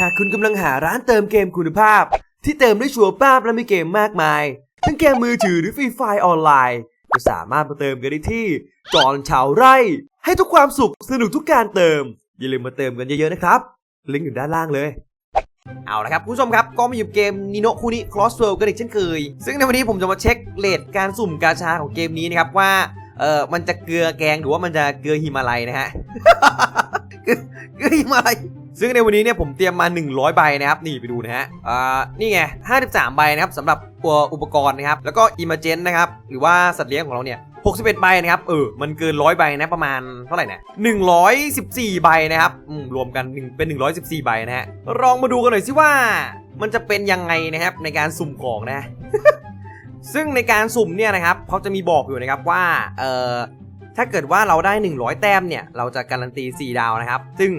หากคุณกำลังหาร้านเติมเกมคุณภาพ ที่เติมได้ชัวร์ป้าบและมีเกมมากมาย ทั้งเกมมือถือหรือฟรีไฟล์ออนไลน์ก็สามารถมาเติมกันได้ที่ก่อนชาวไร่ ให้ทุกความสุขสนุกทุกการเติม อย่าลืมมาเติมกันเยอะๆนะครับ ลิงก์อยู่ด้านล่างเลยเอาละครับคุณผู้ชมครับ ก็มาอยู่เกมนิโนคุนิ Cross World กันอีกเช่นเคย ซึ่งในวันนี้ผมจะมาเช็คเลทการสุ่มกาชาของเกมนี้นะครับว่าเออมันจะเกลือแกงหรือว่ามันจะเกลือฮิมาลัยนะฮะเกลือเกลือฮิมาลัย ซึ่งในวันนี้เนี่ยผมเตรียมมา 100 ใบนะครับนี่ไปดูนะฮะอ่านี่ไง 53 ใบนะครับสำหรับตัวอุปกรณ์นะครับ แล้วก็อิมเมจนนะครับหรือว่าสัตว์เลี้ยงของเราเนี่ย61ใบนะครับ เออ มันเกิน100ใบนะประมาณเท่าไหร่นี่ย114 ใบนะครับรวมกันหนึ่งเป็น 114 ใบนะฮะ ลองมาดูกันหน่อยสิว่า มันจะเป็นยังไงนะครับในการสุ่มของนะ ซึ่งในการสุ่มเนี่ยนะครับเขาจะมีบอกอยู่นะครับว่า เอ่อ ถ้าเกิดว่าเราได้ 100 แต้มเนี่ย เราจะการันตี 4 ดาวนะครับ ซึ่ง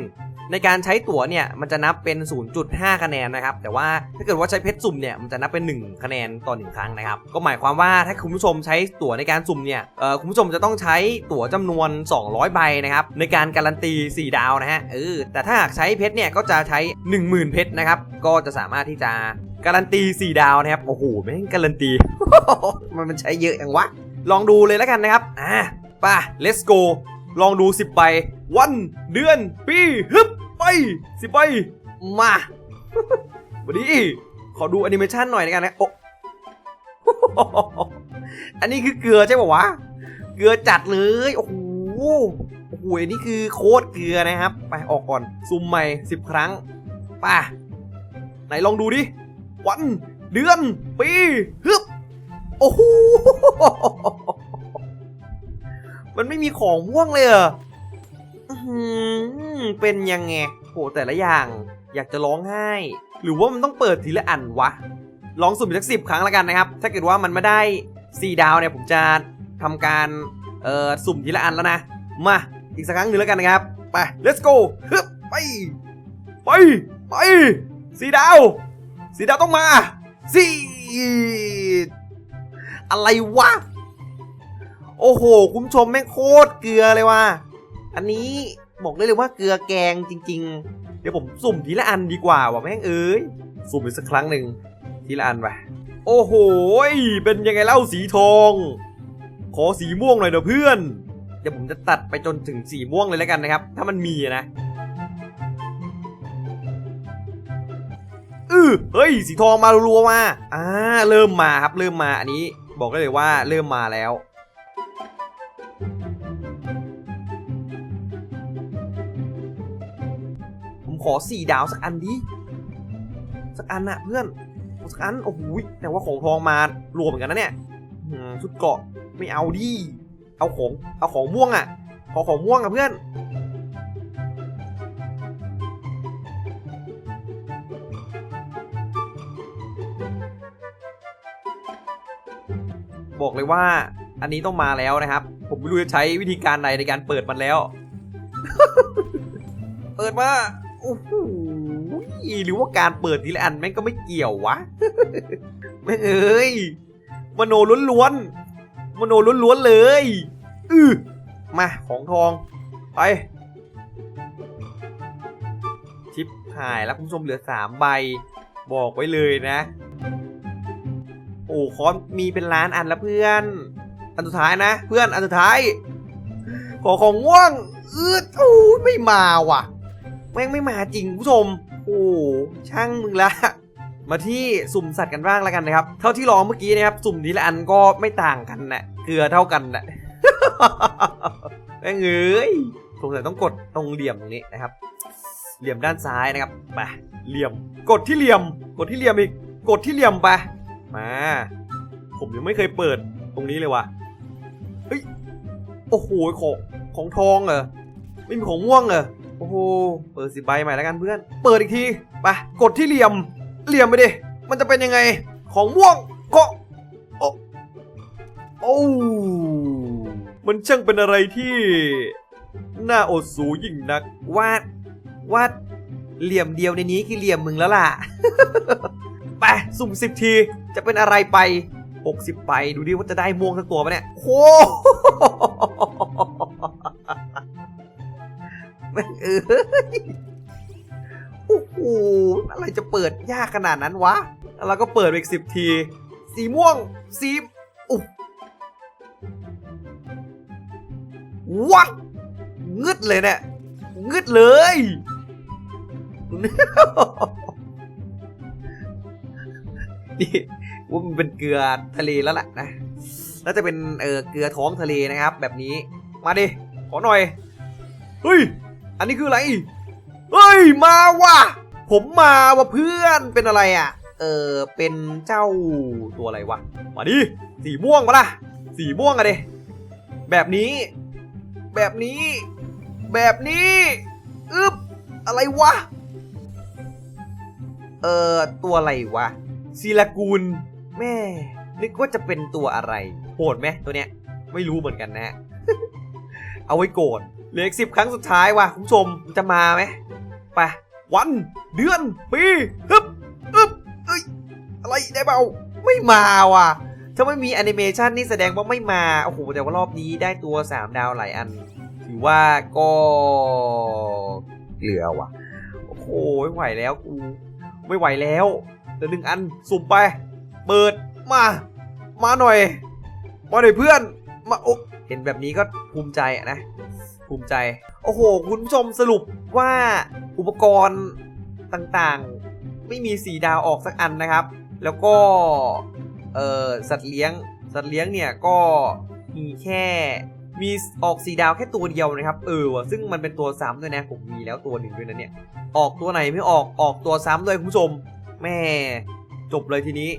ในการใช้ตั๋วเนี่ยมันจะนับเป็น 0.5 คะแนนนะครับ แต่ว่าถ้าเกิดว่าใช้เพชรสุ่มเนี่ยมันจะนับเป็น 1 คะแนนต่อ1ครั้งนะครับ ก็หมายความว่าถ้าคุณผู้ชมใช้ตั๋วในการสุ่มเนี่ยเอ่อคุณผู้ชมจะต้องใช้ตั๋วจำนวน 200 ใบนะครับในการการันตี 4 ดาวนะฮะเออแต่ถ้าหากใช้เพชรเนี่ยก็จะใช้ 10,000 เพชรนะครับก็จะสามารถที่จะการันตี 4 ดาวนะครับโอ้โหแม่งการันตีมันมันใช้เยอะอย่างวะลองดูเลยแล้วกันนะครับอะไป่ะ let's go ลองดู 10ใบวันเดือน ปีฮึบ ไป10ใบมาวันนี้ขอดูแอนิเมชันหน่อยในกันนะโอ้อันนี้คือเกลือใช่ป่าวะ เกลือจัดเลย โอ้โหโอ้โหนนี้คือโคตรเกลือนะครับ ไปออกก่อน ซุ่มใหม่10ครั้งไป่ะไหนลองดูดิ วัน เดือน ปีฮึบโอ้โหมันไม่มีของม่วงเลยเหรออื้อหือ เป็นยังไงโหแต่ละอย่าง อยากจะร้องไห้ หรือว่ามันต้องเปิดทีละอันวะ ลองสุ่มอีกสักสิบครั้งแล้วกันนะครับ ถ้าเกิดว่ามันไม่ได้4ดาวเนี่ยผมจะทำการเอ่อสุ่มทีละอันแล้วนะ มา อีกสักครั้งหนึ่งแล้วกันนะครับ ไป let's go ฮึบไป ไป ไปสี่ดาวสี่ดาวต้องมาสี่อะไรวะ โอ้โห คุณชมแม่งโคตรเกลือเลยว่ะ อันนี้บอกได้เลยว่าเกลือแกงจริง ๆ เดี๋ยวผมสุ่มทีละอันดีกว่าว่ะแม่งเอ้ย สุ่มอีกสักครั้งหนึ่งทีละอันไป โอ้โห เป็นยังไงเล่าสีทอง ขอสีม่วงหน่อยเถอะเพื่อน เดี๋ยวผมจะตัดไปจนถึงสีม่วงเลยแล้วกันนะครับ ถ้ามันมีอะนะอือเฮ้ย สีทองมารัวๆมา อ่า เริ่มมาครับ เริ่มมา อันนี้ บอกได้เลยว่าเริ่มมาแล้ว อสี่ดาวสักอันดิสักอันนะเพื่อนสักอันโอ้โหแต่ว่าของทองมารวมเหมือนกันนะเนี่ยชุดเกาะไม่เอาดิเอาของเอาของม่วงอะ่ะขอของม่วงอะ่ะเพื่อนบอกเลยว่าอันนี้ต้องมาแล้วนะครับ ผมไม่รู้จะใช้วิธีการใดในการเปิดมันแล้ว เปิดมา โอ้โหหรือว่าการเปิดทีละอันแม่งก็ไม่เกี่ยววะ แม่งเอ้ย มโนล้วนๆ มโนล้วนๆเลยอือมาของทอง ไป ชิปหายแล้วคุณผู้ชมเหลือสามใบ บอกไว้เลยนะ โอ้คอนมีเป็นล้านอันแล้วเพื่อน อันสุดท้ายนะ เพื่อนอันสุดท้าย ขอของม่วงอืดโอ้ไม่มาว่ะ ม่งไม่มาจริงคุณผู้ชม โอ้ช่างมึงละมาที่สุ่มสัตว์กันบ้างแล้วกันนะครับ เท่าที่ลองเมื่อกี้นะครับ สุ่มทีละอันก็ไม่ต่างกันนะเกลือเท่ากันนะแม่งเอ้ยสงสัยต้องกดตรงเหลี่ยมตรงนี้นะครับ เหลี่ยมด้านซ้ายนะครับไปเหลี่ยม กดที่เหลี่ยม กดที่เหลี่ยมอีก กดที่เหลี่ยมไปมา ผมยังไม่เคยเปิดตรงนี้เลยว่ะเฮ้ย โอ้โหของของทองเหรอ ไม่มีของม่วงเหรอ โอ้โห เปิดสิบใบใหม่แล้วกันเพื่อน เปิดอีกที ไป กดที่เหลี่ยม เหลี่ยมไปดิ มันจะเป็นยังไง ของม่วงก็โอ้โอ้มันช่างเป็นอะไรที่ น่าอดสูยิ่งนัก วาด วาด เหลี่ยมเดียวในนี้คือเหลี่ยมมึงแล้วล่ะ ไป สุ่มสิบที จะเป็นอะไรไป 60ไป ดูดิว่าจะได้ม่วงสักตัวปะเนี่ย โอ้แม่งเอ้ยโอ้โหอะไรจะเปิดยากขนาดนั้นวะแล้วเราก็เปิดอีกสิบที สีม่วง สีอุ๊บวัดงึดเลยเนี่ยงึดเลย นี่ว่ามันเป็นเกลือทะเลแล้วล่ะนะน่าจะเป็นเออเกลือท้องทะเลนะครับ แบบนี้ มาดิ ขอหน่อย เฮ้ย อันนี้คืออะไร เฮ้ย มาว่ะ ผมมาว่ะเพื่อน เป็นอะไรอะ เออ เป็นเจ้าตัวอะไรวะ มาดิ สีม่วงมาละสีม่วงอะเดิแบบนี้ แบบนี้ แบบนี้อึบอะไรวะ เออ ตัวอะไรวะซีลากูล แม่ นึกว่าจะเป็นตัวอะไร โหดไหมตัวเนี้ย ไม่รู้เหมือนกันนะ เอาไว้โกรธ เหลืออีกสิบครั้งสุดท้ายว่ะคุณผู้ชมจะมาไหมไปวันเดือนปีฮึบฮึบเอ้ยอะไรได้เปล่าไม่มาว่ะ ถ้าไม่มีแอนิเมชันนี่แสดงว่าไม่มา โอ้โห แต่ว่ารอบนี้ได้ตัว 3 ดาวหลายอัน ถือว่าก็เหลือว่ะ โอ้โหไม่ไหวแล้วกู ไม่ไหวแล้วเดี๋ยวหนึ่งอันสุ่มไป เปิดมา มาหน่อย มาหน่อยเพื่อน มาโอ้เห็นแบบนี้ก็ภูมิใจนะ ภูมิใจ โอ้โห คุณผู้ชมสรุปว่าอุปกรณ์ต่างๆ ไม่มีสีดาวออกสักอันนะครับ แล้วก็ เออสัตว์เลี้ยง สัตว์เลี้ยงเนี่ยก็มีแค่มีออกสีดาวแค่ตัวเดียวนะครับ เออว่ะซึ่งมันเป็นตัวซ้ำด้วยนะ ผมมีแล้วตัวหนึ่งด้วยนะเนี่ย ออกตัวไหนไม่ออกออกตัวซ้ำด้วยคุณผู้ชม แม่จบเลยทีนี้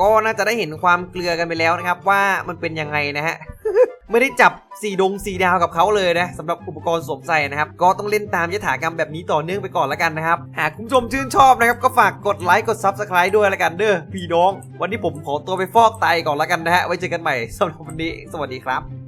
ก็น่าจะได้เห็นความเกลือกันไปแล้วนะครับ ว่ามันเป็นยังไงนะฮะ ไม่ได้จับสีดงสีดาวกับเขาเลยนะสำหรับอุปกรณ์สวมใส่นะครับ ก็ต้องเล่นตามยถากรรมแบบนี้ต่อเนื่องไปก่อนแล้วกันนะครับ หากคุณผู้ชมชื่นชอบนะครับ ก็ฝากกดไลค์กด Subscribe ด้วยแล้วกันเด้อพี่น้อง วันนี้ผมขอตัวไปฟอกไตก่อนแล้วกันนะฮะไว้เจอกันใหม่สำหรับวันนี้ สวัสดีครับ